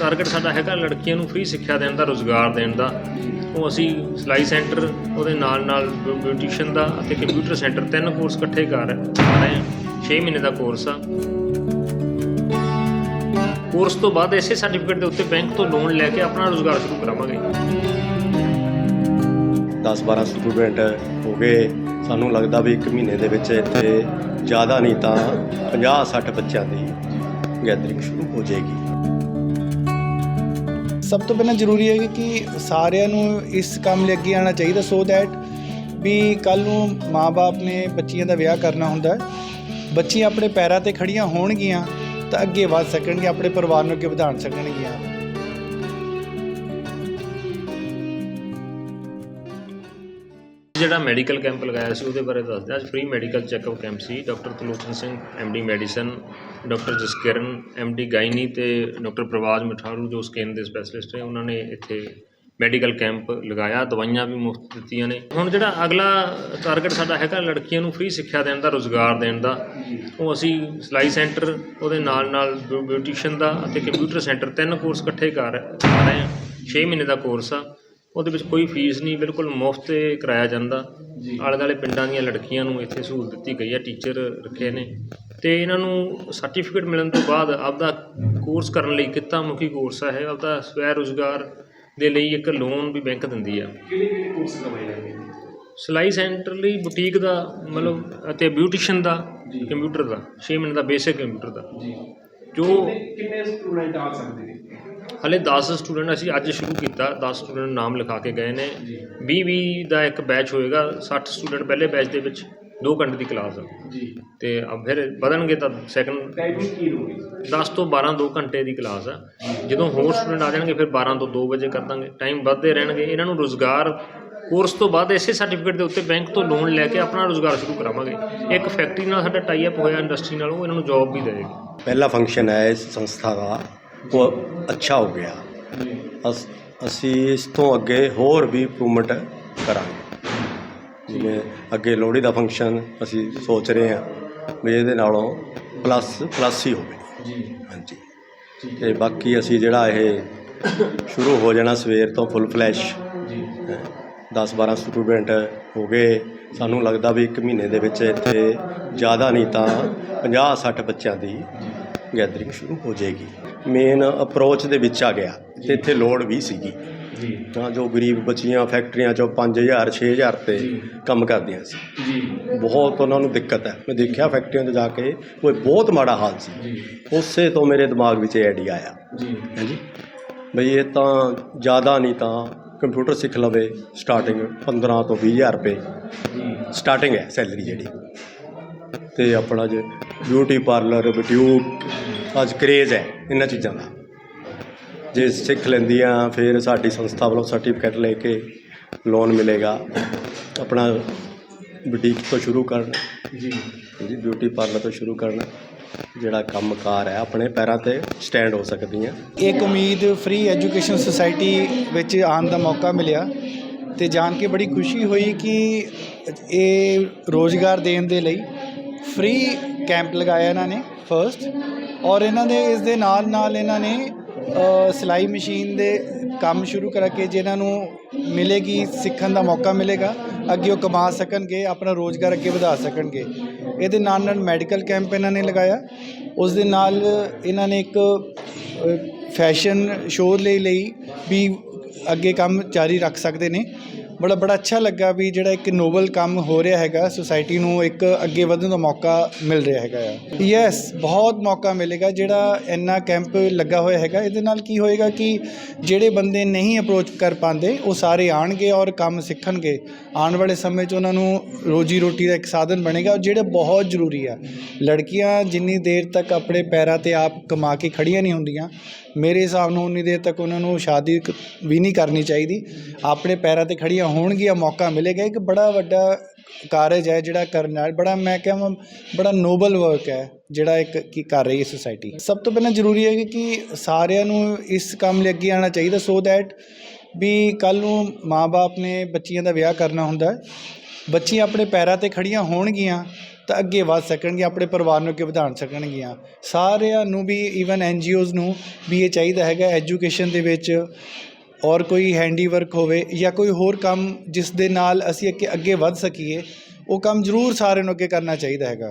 Target ਸਾਡਾ ਹੈਗਾ ਲੜਕੀਆਂ ਨੂੰ ਫ੍ਰੀ ਸਿੱਖਿਆ ਦੇਣ ਦਾ, ਰੋਜ਼ਗਾਰ ਦੇਣ ਦਾ। ਉਹ ਅਸੀਂ ਸਿਲਾਈ ਸੈਂਟਰ, ਉਹਦੇ ਨਾਲ ਨਾਲ ਬਿਊਟੀਸ਼ੀਅਨ ਦਾ ਅਤੇ ਕੰਪਿਊਟਰ ਸੈਂਟਰ ਤਿੰਨ ਕੋਰਸ ਇਕੱਠੇ ਕਰ ਰਹੇ ਹਾਂ। 6 ਮਹੀਨੇ ਦਾ ਕੋਰਸ ਆ। ਕੋਰਸ ਤੋਂ ਬਾਅਦ ਇਸੇ ਸਰਟੀਫਿਕੇਟ ਦੇ ਉੱਤੇ ਬੈਂਕ ਤੋਂ ਲੋਨ ਲੈ ਕੇ ਆਪਣਾ ਰੋਜ਼ਗਾਰ ਸ਼ੁਰੂ ਕਰਾਵਾਂਗੇ। 10-12 ਸਟੂਡੈਂਟ ਹੋ ਗਏ। ਸਾਨੂੰ ਲੱਗਦਾ ਵੀ ਇੱਕ ਮਹੀਨੇ ਦੇ ਵਿੱਚ ਇੱਥੇ ਜ਼ਿਆਦਾ ਨਹੀਂ ਤਾਂ 50-60 ਬੱਚਿਆਂ ਦੀ ਗੈਦਰਿੰਗ ਸ਼ੁਰੂ ਹੋ ਜਾਏਗੀ। ਸਭ ਤੋਂ ਪਹਿਲਾਂ ਜ਼ਰੂਰੀ ਹੈ ਕਿ ਸਾਰਿਆਂ ਨੂੰ ਇਸ ਕੰਮ ਲਈ ਅੱਗੇ ਆਉਣਾ ਚਾਹੀਦਾ ਸੋ ਦੈਟ ਵੀ ਕੱਲ ਨੂੰ ਮਾਪੇ ਨੇ ਬੱਚੀਆਂ ਦਾ ਵਿਆਹ ਕਰਨਾ ਹੁੰਦਾ ਹੈ। ਬੱਚੀਆਂ ਆਪਣੇ ਪੈਰਾਂ ਤੇ ਖੜੀਆਂ ਹੋਣਗੀਆਂ ਤਾਂ ਅੱਗੇ ਵਧ ਸਕਣਗੀਆਂ, ਆਪਣੇ ਪਰਿਵਾਰ ਨੂੰ ਅੱਗੇ ਵਧਾਉਣ ਸਕਣਗੀਆਂ। ਜਿਹੜਾ ਮੈਡੀਕਲ ਕੈਂਪ ਲਗਾਇਆ ਸੀ, ਉਹਦੇ ਬਾਰੇ ਦੱਸਦੇ ਹਾਂ। ਅੱਜ ਫ੍ਰੀ ਮੈਡੀਕਲ ਚੈੱਕਅਪ ਕੈਂਪ ਸੀ। Doctor Tarlochan Singh D medicine doctor Jaskiran D gynae ਤੇ ਡਾਕਟਰ ਪ੍ਰਵਾਜ ਮਠਾਰੂ, ਜੋ ਸਕਿਨ ਦੇ ਸਪੈਸ਼ਲਿਸਟ ਨੇ, ਉਹਨਾਂ ਨੇ ਇੱਥੇ ਮੈਡੀਕਲ ਕੈਂਪ ਲਗਾਇਆ। ਦਵਾਈਆਂ ਵੀ ਮੁਫਤ ਦਿੱਤੀਆਂ ਨੇ। ਹੁਣ ਜਿਹੜਾ ਅਗਲਾ ਟਾਰਗੇਟ ਸਾਡਾ ਹੈਗਾ, ਲੜਕੀਆਂ ਨੂੰ ਫ੍ਰੀ ਸਿੱਖਿਆ ਦੇਣ ਦਾ, ਰੋਜ਼ਗਾਰ ਦੇਣ ਦਾ, ਉਹ ਅਸੀਂ ਸਿਲਾਈ ਸੈਂਟਰ, ਉਹਦੇ ਨਾਲ ਨਾਲ ਬਿਊ- ਬਿਊਟੀਸ਼ੀਅਨ ਦਾ ਅਤੇ ਕੰਪਿਊਟਰ ਸੈਂਟਰ ਤਿੰਨ ਕੋਰਸ ਇਕੱਠੇ ਕਰ ਕਰ ਰਹੇ ਹਾਂ। 6 ਮਹੀਨੇ ਦਾ ਕੋਰਸ ਆ। ਉਹਦੇ ਵਿੱਚ ਕੋਈ ਫੀਸ ਨਹੀਂ ਬਿਲਕੁਲ ਮੁਫਤ ਕਰਾਇਆ ਜਾਂਦਾ। ਆਲੇ ਦੁਆਲੇ ਪਿੰਡਾਂ ਦੀਆਂ ਲੜਕੀਆਂ ਨੂੰ ਇੱਥੇ ਸਹੂਲਤ ਦਿੱਤੀ ਗਈ ਹੈ ਟੀਚਰ ਰੱਖੇ ਨੇ। ਤੇ ਇਹਨਾਂ ਨੂੰ ਸਰਟੀਫਿਕੇਟ ਮਿਲਣ ਤੋਂ ਬਾਅਦ ਆਪਦਾ ਕੋਰਸ ਕਰਨ ਲਈ ਕਿੱਤਾ ਮੁਖੀ ਕੋਰਸ ਹੈ ਆਪਦਾ ਸਵੈ ਰੋਜ਼ਗਾਰ ਦੇ ਲਈ ਇੱਕ ਲੋਨ ਵੀ ਬੈਂਕ ਦਿੰਦੀ ਆ। ਕਿਹੜੇ ਕਿਹੜੇ ਕੋਰਸ ਕਰਵਾਏ ਜਾਂਦੇ ਨੇ? ਸਿਲਾਈ ਸੈਂਟਰ ਲਈ ਬੁਟੀਕ ਦਾ ਮਤਲਬ ਅਤੇ ਬਿਊਟੀਸ਼ੀਅਨ ਦਾ। ਕੰਪਿਊਟਰ ਦਾ 6 ਮਹੀਨੇ ਦਾ ਬੇਸਿਕ ਕੰਪਿਊਟਰ ਦਾ। ਜੀ। ਜੋ ਕਿੰਨੇ ਸਟੂਡੈਂਟ ਆ ਸਕਦੇ ਹਲੇ 10 ਸਟੂਡੈਂਟ ਅਸੀਂ ਅੱਜ ਸ਼ੁਰੂ ਕੀਤਾ 10 ਸਟੂਡੈਂਟ ਨਾਮ ਲਿਖਾ ਕੇ ਗਏ ਨੇ। ਜੀ। 20 20 ਦਾ ਇੱਕ ਬੈਚ ਹੋਏਗਾ 60 ਸਟੂਡੈਂਟ ਪਹਿਲੇ ਬੈਚ ਦੇ ਵਿੱਚ 2 ਘੰਟੇ ਦੀ ਕਲਾਸ ਆ। ਜੀ। ਤੇ ਅਬ ਫਿਰ ਵਧਣਗੇ ਤਾਂ ਸੈਕੰਡ ਟਾਈਮਿੰਗ ਕੀ ਹੋਊਗੀ? 10 ਤੋਂ 12 2 ਘੰਟੇ ਦੀ ਕਲਾਸ ਆ। ਜਦੋਂ ਹੋਰ ਸਟੂਡੈਂਟ ਆ ਜਾਣਗੇ ਫਿਰ 12 ਤੋਂ 2 ਵਜੇ ਕਰ ਦਾਂਗੇ। ਟਾਈਮ ਵੱਧਦੇ ਰਹਿਣਗੇ। ਇਹਨਾਂ ਨੂੰ ਰੋਜ਼ਗਾਰ ਕੋਰਸ ਤੋਂ ਬਾਅਦ ਇਸੇ ਸਰਟੀਫਿਕੇਟ ਦੇ ਉੱਤੇ ਬੈਂਕ ਤੋਂ ਲੋਨ ਲੈ ਕੇ ਆਪਣਾ ਰੋਜ਼ਗਾਰ ਸ਼ੁਰੂ ਕਰਾਵਾਂਗੇ। ਇੱਕ ਫੈਕਟਰੀ ਨਾਲ ਸਾਡਾ ਟਾਈ ਅਪ ਹੋਇਆ ਇੰਡਸਟਰੀ ਨਾਲ ਉਹ ਇਹਨਾਂ ਨੂੰ ਜੌਬ ਵੀ ਦੇਵੇਗੀ। ਪਹਿਲਾ ਫੰਕਸ਼ਨ ਹੈ ਇਸ ਸੰਸਥਾ ਦਾ ਉਹ ਅੱਛਾ ਹੋ ਗਿਆ। ਅਸ ਅਸੀਂ ਇਸ ਤੋਂ ਅੱਗੇ ਹੋਰ ਵੀ ਇੰਪਰੂਵਮੈਂਟ ਕਰਾਂਗੇ। ਜਿਵੇਂ ਅੱਗੇ ਲੋਹੜੀ ਦਾ ਫੰਕਸ਼ਨ ਅਸੀਂ ਸੋਚ ਰਹੇ ਹਾਂ ਵੀ ਇਹਦੇ ਨਾਲੋਂ ਪਲੱਸ ਪਲੱਸ ਹੀ ਹੋਵੇ। ਜੀ। ਹਾਂਜੀ। ਤੇ ਬਾਕੀ ਅਸੀਂ ਜਿਹੜਾ ਇਹ ਸ਼ੁਰੂ ਹੋ ਜਾਣਾ ਸਵੇਰ ਤੋਂ ਫੁੱਲ ਫਲੈਸ਼ ਜੀ। 10 12 ਸਟੂਡੈਂਟ ਹੋ ਗਏ। ਸਾਨੂੰ ਲੱਗਦਾ ਵੀ ਇੱਕ ਮਹੀਨੇ ਦੇ ਵਿੱਚ ਇੱਥੇ ਜ਼ਿਆਦਾ ਨਹੀਂ ਤਾਂ 50 60 ਬੱਚਿਆਂ ਦੀ ਗੈਦਰਿੰਗ ਸ਼ੁਰੂ ਹੋ ਜਾਏਗੀ। ਮੇਨ ਅਪਰੋਚ ਦੇ ਵਿੱਚ ਆ ਗਿਆ ਤੇ ਇੱਥੇ ਲੋੜ ਵੀ ਸੀਗੀ। ਜੀ। ਤਾਂ ਜੋ ਗਰੀਬ ਬੱਚੀਆਂ ਫੈਕਟਰੀਆਂ ਚੋਂ 5000 6000 ਤੇ ਕੰਮ ਕਰਦੀਆਂ ਸੀ। ਜੀ। ਬਹੁਤ ਉਹਨਾਂ ਨੂੰ ਦਿੱਕਤ ਹੈ। ਮੈਂ ਦੇਖਿਆ ਫੈਕਟਰੀਆਂ 'ਤੇ ਜਾ ਕੇ ਉਹ ਬਹੁਤ ਮਾੜਾ ਹਾਲ ਸੀ। ਜੀ। ਉਸੇ ਤੋਂ ਮੇਰੇ ਦਿਮਾਗ ਵਿੱਚ ਇਹ ਆਈਡੀਆ ਆਇਆ। ਜੀ। ਹਾਂਜੀ। ਬਈ ਇਹ ਤਾਂ ਜ਼ਿਆਦਾ ਨਹੀਂ ਤਾਂ ਕੰਪਿਊਟਰ ਸਿੱਖ ਲਵੇ ਸਟਾਰਟਿੰਗ 15 ਤੋਂ 20000 ਰੁਪਏ। ਜੀ। ਸਟਾਰਟਿੰਗ ਹੈ ਸੈਲਰੀ ਜਿਹੜੀ। ਤੇ ਆਪਣਾ ਜੇ ਬਿਊਟੀ ਪਾਰਲਰ ਬਟਿਊਕ ਅੱਜ ਕਰੇਜ਼ ਹੈ ਇਹਨਾਂ ਚੀਜ਼ਾਂ ਦਾ। ਜੇ ਸਿੱਖ ਲੈਂਦੀਆਂ ਫਿਰ ਸਾਡੀ ਸੰਸਥਾ ਵੱਲੋਂ ਸਰਟੀਫਿਕੇਟ ਲੈ ਕੇ ਲੋਨ ਮਿਲੇਗਾ। ਆਪਣਾ ਬੁਟੀਕ ਤੋਂ ਸ਼ੁਰੂ ਕਰਨ। ਜੀ। ਜੀ ਬਿਊਟੀ ਪਾਰਲਰ ਤੋਂ ਸ਼ੁਰੂ ਕਰਨ। ਜਿਹੜਾ ਕੰਮਕਾਰ ਹੈ ਆਪਣੇ ਪੈਰਾਂ ਤੇ ਸਟੈਂਡ ਹੋ ਸਕਦੀਆਂ। ਇੱਕ ਉਮੀਦ ਫ੍ਰੀ ਐਜੂਕੇਸ਼ਨ ਸੁਸਾਇਟੀ ਵਿੱਚ ਆਉਣ ਦਾ ਮੌਕਾ ਮਿਲਿਆ ਤੇ ਜਾਣ ਕੇ ਬੜੀ ਖੁਸ਼ੀ ਹੋਈ ਕਿ ਇਹ ਰੋਜ਼ਗਾਰ ਦੇਣ ਦੇ ਲਈ ਫ੍ਰੀ ਕੈਂਪ ਲਗਾਇਆ ਇਹਨਾਂ ਨੇ ਫਰਸਟ ਔਰ ਇਹਨਾਂ ਦੇ ਇਸ ਦੇ ਨਾਲ ਨਾਲ ਇਹਨਾਂ ਨੇ ਸਿਲਾਈ ਮਸ਼ੀਨ ਦੇ ਕੰਮ ਸ਼ੁਰੂ ਕਰਾ ਕੇ ਜਿਨ੍ਹਾਂ ਨੂੰ ਮਿਲੇਗੀ, ਸਿੱਖਣ ਦਾ ਮੌਕਾ ਮਿਲੇਗਾ, ਅੱਗੇ ਉਹ ਕਮਾ ਸਕਣਗੇ, ਆਪਣਾ ਰੋਜ਼ਗਾਰ ਅੱਗੇ ਵਧਾ ਸਕਣਗੇ। ਇਹਦੇ ਨਾਲ ਨਾਲ ਮੈਡੀਕਲ ਕੈਂਪ ਇਹਨਾਂ ਨੇ ਲਗਾਇਆ। ਉਸ ਦੇ ਨਾਲ ਇਹਨਾਂ ਨੇ ਇੱਕ ਫੈਸ਼ਨ ਸ਼ੋਅ ਲਈ ਲਈ ਵੀ ਅੱਗੇ ਕੰਮ ਜਾਰੀ ਰੱਖ ਸਕਦੇ ਨੇ। ਬੜਾ ਬੜਾ ਅੱਛਾ ਲੱਗਾ ਵੀ ਜਿਹੜਾ ਇੱਕ ਨੋਬਲ ਕੰਮ ਹੋ ਰਿਹਾ ਹੈਗਾ ਸੁਸਾਇਟੀ ਨੂੰ ਇੱਕ ਅੱਗੇ ਵਧਣ ਦਾ ਮੌਕਾ ਮਿਲ ਰਿਹਾ ਹੈਗਾ ਆ। ਯੈਸ ਬਹੁਤ ਮੌਕਾ ਮਿਲੇਗਾ ਜਿਹੜਾ ਇੰਨਾ ਕੈਂਪ ਲੱਗਾ ਹੋਇਆ ਹੈਗਾ। ਇਹਦੇ ਨਾਲ ਕੀ ਹੋਏਗਾ ਕਿ ਜਿਹੜੇ ਬੰਦੇ ਨਹੀਂ ਅਪਰੋਚ ਕਰ ਪਾਉਂਦੇ, ਉਹ ਸਾਰੇ ਆਣਗੇ ਔਰ ਕੰਮ ਸਿੱਖਣਗੇ। ਆਉਣ ਵਾਲੇ ਸਮੇਂ 'ਚ ਉਹਨਾਂ ਨੂੰ ਰੋਜੀ ਰੋਟੀ ਦਾ ਇੱਕ ਸਾਧਨ ਬਣੇਗਾ ਜਿਹੜਾ ਬਹੁਤ ਜ਼ਰੂਰੀ ਆ। ਲੜਕੀਆਂ ਜਿੰਨੀ ਦੇਰ ਤੱਕ ਆਪਣੇ ਪੈਰਾਂ ਤੇ ਆਪ ਕਮਾ ਕੇ ਖੜੀਆਂ ਨਹੀਂ ਹੁੰਦੀਆਂ, ਮੇਰੇ ਹਿਸਾਬ ਨਾਲ ਉਨੀ ਦੇਰ ਤੱਕ ਉਹਨਾਂ ਨੂੰ ਸ਼ਾਦੀ ਕ- ਵੀ ਨਹੀਂ ਕਰਨੀ ਚਾਹੀਦੀ। ਆਪਣੇ ਪੈਰਾਂ ਤੇ ਖੜੀਆਂ ਹੋਣਗੀਆਂ ਮੌਕਾ ਮਿਲੇਗਾ, ਇੱਕ ਬੜਾ ਵੱਡਾ ਕਾਰਜ ਹੈ ਜਿਹੜਾ ਕਰਨ ਨਾਲ, ਬੜਾ ਮੈਂ ਕਹਾਂ ਬੜਾ ਨੋਬਲ ਵਰਕ ਹੈ ਜਿਹੜਾ ਇੱਕ ਕੀ ਕਰ ਰਹੀ ਹੈ ਸੁਸਾਇਟੀ ਸਭ ਤੋਂ ਪਹਿਲਾਂ ਜ਼ਰੂਰੀ ਹੈ ਕਿ ਸਾਰਿਆਂ ਨੂੰ ਇਸ ਕੰਮ ਲਈ ਅੱਗੇ ਆਉਣਾ ਚਾਹੀਦਾ ਸੋ ਦੈਟ ਵੀ ਕੱਲ ਨੂੰ ਮਾਪੇ ਨੇ ਬੱਚੀਆਂ ਦਾ ਵਿਆਹ ਕਰਨਾ ਹੁੰਦਾ ਬੱਚੀਆਂ ਆਪਣੇ ਪੈਰਾਂ ਤੇ ਖੜੀਆਂ ਹੋਣਗੀਆਂ, ਤਾਂ ਅੱਗੇ ਵਧ ਸਕਣਗੀਆਂ, ਆਪਣੇ ਪਰਿਵਾਰ ਨੂੰ ਅੱਗੇ ਵਧਾਉਣ ਸਕਣਗੀਆਂ। ਸਾਰਿਆਂ ਨੂੰ ਵੀ ਈਵਨ ਐਨਜੀਓਜ਼ ਨੂੰ ਵੀ ਇਹ ਚਾਹੀਦਾ ਹੈਗਾ ਐਜੂਕੇਸ਼ਨ ਦੇ ਵਿੱਚ ਔਰ ਕੋਈ ਹੈਂਡੀਵਰਕ ਹੋਵੇ ਜਾਂ ਕੋਈ ਹੋਰ ਕੰਮ ਜਿਸ ਦੇ ਨਾਲ ਅਸੀਂ ਅੱਗੇ ਅੱਗੇ ਵੱਧ ਸਕੀਏ, ਉਹ ਕੰਮ ਜ਼ਰੂਰ ਸਾਰਿਆਂ ਨੂੰ ਅੱਗੇ ਕਰਨਾ ਚਾਹੀਦਾ ਹੈਗਾ।